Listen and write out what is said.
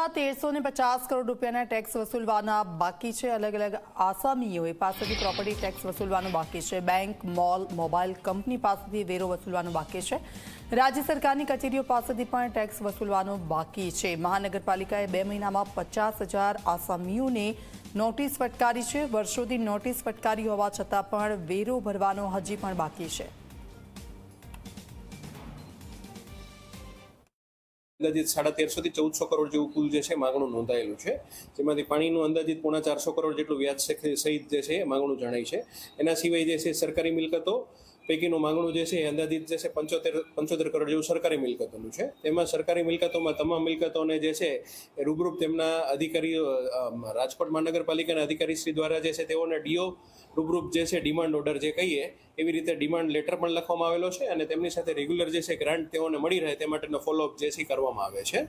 રાજ્યમાં તેરસો ને પચાસ કરોડ રૂપિયાના ટેક્સ વસૂલવાના બાકી છે. અલગ અલગ આસામીઓએ પાસેથી પ્રોપર્ટી ટેક્સ વસૂલવાનું બાકી છે. બેંક, મોલ, મોબાઈલ કંપની પાસેથી વેરો વસૂલવાનું બાકી છે. રાજ્ય સરકારની કચેરીઓ પાસેથી પણ ટેક્સ વસૂલવાનું બાકી છે. મહાનગરપાલિકાએ બે મહિનામાં પચાસ હજાર આસામીઓને નોટિસ ફટકારી છે. વર્ષોથી નોટિસ ફટકારી હોવા છતાં પણ વેરો ભરવાનો હજી પણ બાકી છે. અંદાજિત સાડા તેરસો થી ચૌદસો કરોડ જેવું કુલ જે છે માગણું નોંધાયેલું છે જેમાંથી પાણીનું અંદાજિત પોણા ચારસો કરોડ જેટલું વ્યાજ સહિત જે છે માગણું જણાય છે એના સિવાય જે છે સરકારી મિલકતો પૈકીનું માગણું જે છે એ અંદાજિત જે છે પંચોતેર પંચોતેર કરોડ જેવું સરકારી મિલકતોનું છે તેમાં સરકારી મિલકતોમાં તમામ મિલકતોને જે છે એ રૂબરૂપ તેમના અધિકારીઓ રાજકોટ મહાનગરપાલિકાના અધિકારી શ્રી દ્વારા જે છે તેઓને ડીઓ રૂબરૂપ જે છે ડિમાન્ડ ઓર્ડર જે કહીએ એવી રીતે ડિમાન્ડ લેટર પણ લખવામાં આવેલો છે અને તેમની સાથે રેગ્યુલર જે છે ગ્રાન્ટ તેઓને મળી રહે તે માટેનો ફોલોઅપ જે છે એ કરવામાં આવે છે.